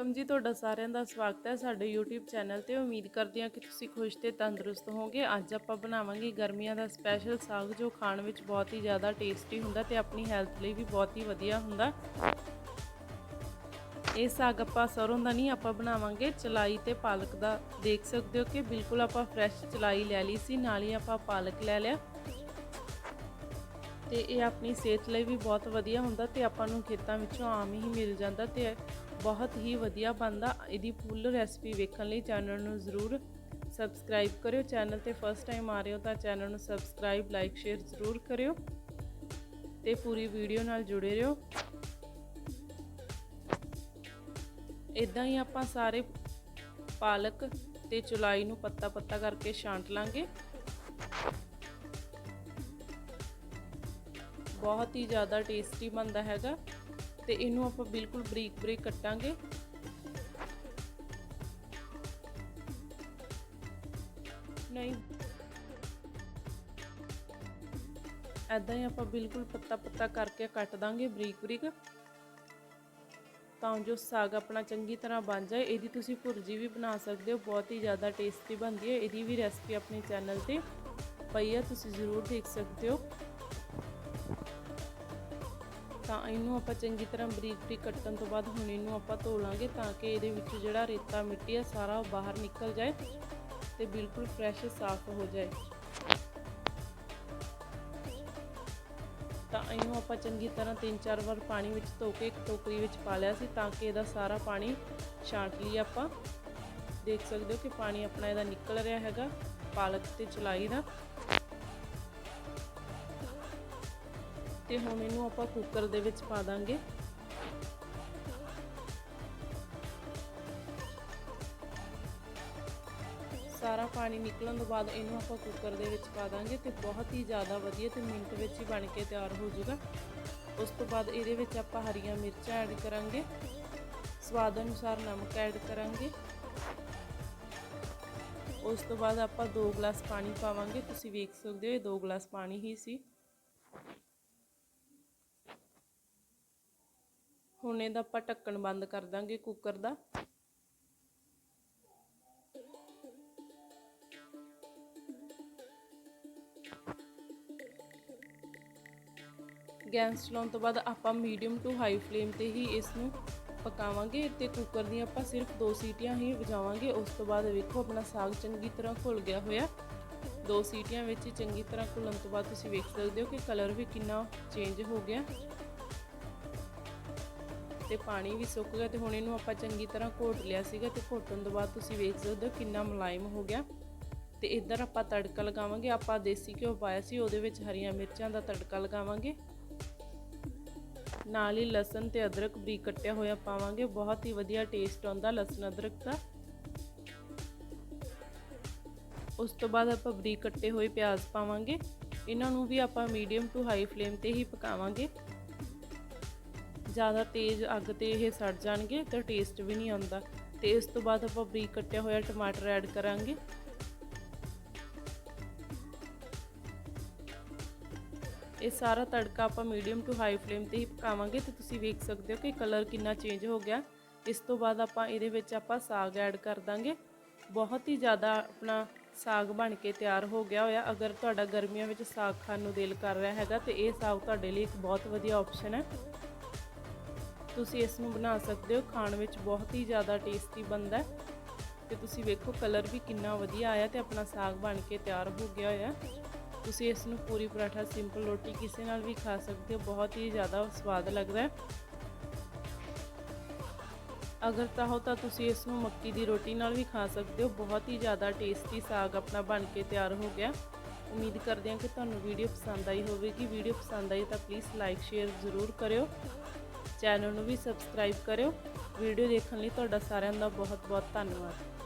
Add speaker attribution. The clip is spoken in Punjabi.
Speaker 1: ਵੈਲਕਮ ਜੀ, ਤੁਹਾਡਾ ਸਾਰਿਆਂ ਦਾ ਸਵਾਗਤ ਹੈ ਸਾਡੇ YouTube ਚੈਨਲ ਤੇ। ਉਮੀਦ ਕਰਦੇ ਹਾਂ ਕਿ ਤੁਸੀਂ ਖੁਸ਼ ਤੇ ਤੰਦਰੁਸਤ ਹੋਵੋਗੇ। ਅੱਜ ਆਪਾਂ ਬਣਾਵਾਂਗੇ ਗਰਮੀਆਂ ਦਾ ਸਪੈਸ਼ਲ ਸਾਗ, ਜੋ ਖਾਣ ਵਿੱਚ ਬਹੁਤ ਹੀ ਜ਼ਿਆਦਾ ਟੇਸਟੀ ਹੁੰਦਾ ਤੇ ਆਪਣੀ ਹੈਲਥ ਲਈ ਵੀ ਬਹੁਤ ਹੀ ਵਧੀਆ ਹੁੰਦਾ। ਇਹ ਸਾਗ ਆਪਾਂ ਸਰੋਂ ਦਾ ਨਹੀਂ, ਆਪਾਂ ਬਣਾਵਾਂਗੇ ਚਲਾਈ ਤੇ ਪਾਲਕ ਦਾ। ਦੇਖ ਸਕਦੇ ਹੋ ਕਿ ਬਿਲਕੁਲ ਆਪਾਂ ਫਰੈਸ਼ ਚਲਾਈ ਲੈ ਲਈ ਸੀ, ਨਾਲ ਹੀ ਆਪਾਂ ਪਾਲਕ ਲੈ ਲਿਆ। ਤੇ ਇਹ ਆਪਣੀ ਸਿਹਤ ਲਈ ਵੀ ਬਹੁਤ ਵਧੀਆ ਹੁੰਦਾ ਤੇ ਆਪਾਂ ਨੂੰ ਖੇਤਾਂ ਵਿੱਚੋਂ ਆਮ ਹੀ ਮਿਲ ਜਾਂਦਾ ਤੇ ਬਹੁਤ ਹੀ ਵਧੀਆ ਬਣਦਾ। ਇਹਦੀ ਫੁੱਲ ਰੈਸਪੀ ਵੇਖਣ ਲਈ ਚੈਨਲ ਨੂੰ ਜ਼ਰੂਰ ਸਬਸਕ੍ਰਾਈਬ ਕਰਿਓ। ਚੈਨਲ ਤੇ ਫਸਟ ਟਾਈਮ ਆ ਰਹੇ ਹੋ ਤਾਂ ਚੈਨਲ ਨੂੰ ਸਬਸਕ੍ਰਾਈਬ ਲਾਈਕ ਸ਼ੇਅਰ ਜ਼ਰੂਰ ਕਰਿਓ ਤੇ ਪੂਰੀ ਵੀਡੀਓ ਨਾਲ ਜੁੜੇ ਰਹੋ। ਇਦਾਂ ਹੀ ਆਪਾਂ ਸਾਰੇ ਪਾਲਕ ਤੇ ਚੁਲਾਈ ਨੂੰ ਪੱਤਾ ਪੱਤਾ ਕਰਕੇ ਛਾਂਟ ਲਾਂਗੇ। ਬਹੁਤ ਹੀ ਜ਼ਿਆਦਾ ਟੇਸਟੀ ਬਣਦਾ ਹੈਗਾ। ਤੇ ਇਹਨੂੰ ਆਪਾਂ ਬਿਲਕੁਲ ਬਰੀਕ ਬਰੀਕ ਕੱਟਾਂਗੇ। ਨਹੀਂ। ਐਦਾਂ ਹੀ ਆਪਾਂ ਬਿਲਕੁਲ ਪੱਤਾ ਪੱਤਾ ਕਰਕੇ ਕੱਟ ਦਾਂਗੇ ਬਰੀਕ ਬਰੀਕ। ਤਾਂ ਜੋ ਸਾਗ ਆਪਣਾ ਚੰਗੀ ਤਰ੍ਹਾਂ ਬਣ ਜਾਏ। ਇਹਦੀ ਤੁਸੀਂ ਭੁਰਜੀ ਵੀ ਬਣਾ ਸਕਦੇ ਹੋ। ਬਹੁਤ ਹੀ ਜ਼ਿਆਦਾ ਟੇਸਟੀ ਬਣਦੀ ਹੈ। ਇਹਦੀ ਵੀ ਰੈਸਪੀ ਆਪਣੇ ਚੈਨਲ ਤੇ ਪਈ ਹੈ। ਤੁਸੀਂ ਜ਼ਰੂਰ ਦੇਖ ਸਕਦੇ ਹੋ। ਤਾਂ ਇਹਨੂੰ ਆਪਾਂ ਚੰਗੀ ਤਰ੍ਹਾਂ ਬਰੀਕ ਬਰੀਕ ਕੱਟਣ ਤੋਂ ਬਾਅਦ ਹੁਣ ਇਹਨੂੰ ਆਪਾਂ ਧੋ ਲਾਂਗੇ ਤਾਂ ਕਿ ਇਹਦੇ ਵਿੱਚ ਜਿਹੜਾ ਰੇਤਾ ਮਿੱਟੀ ਆ, ਸਾਰਾ ਉਹ ਬਾਹਰ ਨਿਕਲ ਜਾਏ ਤੇ ਬਿਲਕੁਲ ਫਰੈਸ਼ ਸਾਫ਼ ਹੋ ਜਾਏ। ਤਾਂ ਇਹਨੂੰ ਆਪਾਂ ਚੰਗੀ ਤਰ੍ਹਾਂ ਤਿੰਨ ਚਾਰ ਵਾਰ ਪਾਣੀ ਵਿੱਚ ਧੋ ਕੇ ਇੱਕ ਟੋਕਰੀ ਵਿੱਚ ਪਾ ਲਿਆ ਸੀ ਤਾਂ ਕਿ ਇਹਦਾ ਸਾਰਾ ਪਾਣੀ ਛਾਂਟ ਲਈ ਆਪਾਂ। ਦੇਖ ਸਕਦੇ ਹੋ ਕਿ ਪਾਣੀ ਆਪਣਾ ਇਹਦਾ ਨਿਕਲ ਰਿਹਾ ਹੈਗਾ, ਪਾਲਕ ਤੇ ਚਲਾਈ ਦਾ। ਤੇ ਹੁਣ ਇਹਨੂੰ ਆਪਾਂ ਕੁੱਕਰ ਦੇ ਵਿੱਚ ਪਾ ਦਾਂਗੇ। ਸਾਰਾ ਪਾਣੀ ਨਿਕਲਣ ਤੋਂ ਬਾਅਦ ਇਹਨੂੰ ਆਪਾਂ ਕੁੱਕਰ ਦੇ ਵਿੱਚ ਪਾ ਦਾਂਗੇ ਤੇ ਬਹੁਤ ਹੀ ਜ਼ਿਆਦਾ ਵਧੀਆ ਤੇ ਮਿੰਟ ਵਿੱਚ ਹੀ ਬਣ ਕੇ ਤਿਆਰ ਹੋ ਜਾਊਗਾ। ਉਸ ਤੋਂ ਬਾਅਦ ਇਹਦੇ ਵਿੱਚ ਆਪਾਂ ਹਰੀਆਂ ਮਿਰਚਾਂ ਐਡ ਕਰਾਂਗੇ। ਸਵਾਦ ਅਨੁਸਾਰ ਨਮਕ ਐਡ ਕਰਾਂਗੇ। ਉਸ ਤੋਂ ਬਾਅਦ ਆਪਾਂ 2 ਗਲਾਸ ਪਾਣੀ ਪਾਵਾਂਗੇ। ਤੁਸੀਂ ਵੇਖ ਸਕਦੇ ਹੋ ਇਹ 2 ਗਲਾਸ ਪਾਣੀ ਹੀ ਸੀ। ਹੁਣ ਇਹਦਾ ਆਪਾਂ ਢੱਕਣ ਬੰਦ ਕਰ ਦਾਂਗੇ ਕੁੱਕਰ ਦਾ। ਗੈਸ ਚਲਾਉਣ ਤੋਂ ਬਾਅਦ ਆਪਾਂ ਮੀਡੀਅਮ ਟੂ ਹਾਈ ਫਲੇਮ ਤੇ ਹੀ ਇਸ ਨੂੰ ਪਕਾਵਾਂਗੇ ਤੇ ਕੁੱਕਰ ਦੀਆਂ ਆਪਾਂ ਸਿਰਫ ਦੋ ਸੀਟੀਆਂ ਹੀ ਵਜਾਵਾਂਗੇ। ਉਸ ਤੋਂ ਬਾਅਦ ਵੇਖੋ ਆਪਣਾ ਸਾਗ ਚੰਗੀ ਤਰ੍ਹਾਂ ਘੁਲ ਗਿਆ ਹੋਇਆ। ਦੋ ਸੀਟੀਆਂ ਵਿੱਚ ਹੀ ਚੰਗੀ ਤਰ੍ਹਾਂ ਘੁਲਣ ਤੋਂ ਬਾਅਦ ਤੁਸੀਂ ਵੇਖ ਸਕਦੇ ਹੋ ਕਿ ਕਲਰ ਵੀ ਕਿੰਨਾ ਚੇਂਜ ਹੋ ਗਿਆ। ਤੇ ਪਾਣੀ ਵੀ ਸੁੱਕ ਗਿਆ ਤੇ ਹੁਣ ਇਹਨੂੰ ਆਪਾਂ ਚੰਗੀ ਤਰ੍ਹਾਂ ਘੋਟ ਲਿਆ ਸੀਗਾ ਤੇ ਘੋਟਣ ਤੋਂ ਬਾਅਦ ਤੁਸੀਂ ਵੇਖ ਸਕਦੇ ਹੋ ਕਿੰਨਾ ਮੁਲਾਇਮ ਹੋ ਗਿਆ। ਤੇ ਇੱਧਰ ਆਪਾਂ ਤੜਕਾ ਲਗਾਵਾਂਗੇ, ਆਪਾਂ ਦੇਸੀ ਘਿਓ ਪਾਇਆ ਸੀ, ਉਹਦੇ ਵਿੱਚ ਹਰੀਆਂ ਮਿਰਚਾਂ ਦਾ ਤੜਕਾ ਲਗਾਵਾਂਗੇ। ਨਾਲ ਹੀ ਲਸਣ ਤੇ ਅਦਰਕ ਬਰੀਕ ਕੱਟਿਆ ਹੋਇਆ ਪਾਵਾਂਗੇ, ਬਹੁਤ ਹੀ ਵਧੀਆ ਟੇਸਟ ਆਉਂਦਾ ਲਸਣ ਅਦਰਕ ਦਾ। ਉਸ ਤੋਂ ਬਾਅਦ ਆਪਾਂ ਬਰੀਕ ਕੱਟੇ ਹੋਏ ਪਿਆਜ਼ ਪਾਵਾਂਗੇ, ਇਹਨਾਂ ਨੂੰ ਵੀ ਆਪਾਂ ਮੀਡੀਅਮ ਟੂ ਹਾਈ ਫਲੇਮ ਤੇ ਹੀ ਪਕਾਵਾਂਗੇ। ਜ਼ਿਆਦਾ ਤੇਜ਼ ਅੱਗ ਤੇ ਇਹ ਸੜ ਜਾਣਗੇ ਤਾਂ ਟੇਸਟ ਵੀ ਨਹੀਂ ਆਉਂਦਾ। ਤੇ ਇਸ ਤੋਂ ਬਾਅਦ ਆਪਾਂ ਬਰੀਕ ਕੱਟਿਆ ਹੋਇਆ ਟਮਾਟਰ ਐਡ ਕਰਾਂਗੇ। ਇਹ ਸਾਰਾ ਤੜਕਾ ਆਪਾਂ ਮੀਡੀਅਮ ਟੂ ਹਾਈ ਫਲੇਮ ਤੇ ਹੀ ਪਕਾਵਾਂਗੇ ਤੇ ਤੁਸੀਂ ਵੇਖ ਸਕਦੇ ਹੋ ਕਿ ਕਲਰ ਕਿੰਨਾ ਚੇਂਜ ਹੋ ਗਿਆ। ਇਸ ਤੋਂ ਬਾਅਦ ਆਪਾਂ ਇਹਦੇ ਵਿੱਚ ਆਪਾਂ ਸਾਗ ਐਡ ਕਰ ਦਾਂਗੇ। ਬਹੁਤ ਹੀ ਜ਼ਿਆਦਾ ਆਪਣਾ ਸਾਗ ਬਣ ਕੇ ਤਿਆਰ ਹੋ ਗਿਆ ਹੋਇਆ। ਅਗਰ ਤੁਹਾਡਾ ਗਰਮੀਆਂ ਵਿੱਚ ਸਾਗ ਖਾਣ ਨੂੰ ਦਿਲ ਕਰ ਰਿਹਾ ਹੈਗਾ ਤੇ ਇਹ ਸਾਗ ਤੁਹਾਡੇ ਲਈ ਇੱਕ ਬਹੁਤ ਵਧੀਆ ਆਪਸ਼ਨ ਹੈ। ਤੁਸੀਂ ਇਸ ਨੂੰ ਬਣਾ ਸਕਦੇ ਹੋ। ਖਾਣ ਵਿੱਚ ਬਹੁਤ ਹੀ ਜ਼ਿਆਦਾ ਟੇਸਟੀ ਬਣਦਾ ਤੇ ਤੁਸੀਂ ਵੇਖੋ ਕਲਰ ਵੀ ਕਿੰਨਾ ਵਧੀਆ ਆਇਆ ਤੇ ਆਪਣਾ ਸਾਗ ਬਣ ਕੇ ਤਿਆਰ ਹੋ ਗਿਆ ਹੋਇਆ ਤੁਸੀਂ ਇਸ ਨੂੰ ਪੂਰੀ ਪਰਾਠਾ ਸਿੰਪਲ ਰੋਟੀ ਕਿਸੇ ਨਾਲ ਵੀ ਖਾ ਸਕਦੇ ਹੋ। ਬਹੁਤ ਹੀ ਜ਼ਿਆਦਾ ਸਵਾਦ ਲੱਗਦਾ ਹੈ। ਅਗਰ ਚਾਹੋ ਤਾਂ ਤੁਸੀਂ ਇਸ ਨੂੰ ਮੱਕੀ ਦੀ ਰੋਟੀ ਨਾਲ ਵੀ ਖਾ ਸਕਦੇ ਹੋ। ਬਹੁਤ ਹੀ ਜ਼ਿਆਦਾ ਟੇਸਟੀ ਸਾਗ ਆਪਣਾ ਬਣ ਕੇ ਤਿਆਰ ਹੋ ਗਿਆ ਉਮੀਦ ਕਰਦੇ ਹਾਂ ਕਿ ਤੁਹਾਨੂੰ ਵੀਡੀਓ ਪਸੰਦ ਆਈ ਹੋਵੇਗੀ। ਵੀਡੀਓ ਪਸੰਦ ਆਈ ਤਾਂ ਪਲੀਜ਼ ਲਾਈਕ ਸ਼ੇਅਰ ਜ਼ਰੂਰ ਕਰਿਓ। ਚੈਨਲ ਨੂੰ ਵੀ ਸਬਸਕ੍ਰਾਈਬ ਕਰਿਓ। ਵੀਡੀਓ ਦੇਖਣ ਲਈ ਤੁਹਾਡਾ ਸਾਰਿਆਂ ਦਾ ਬਹੁਤ ਬਹੁਤ ਧੰਨਵਾਦ।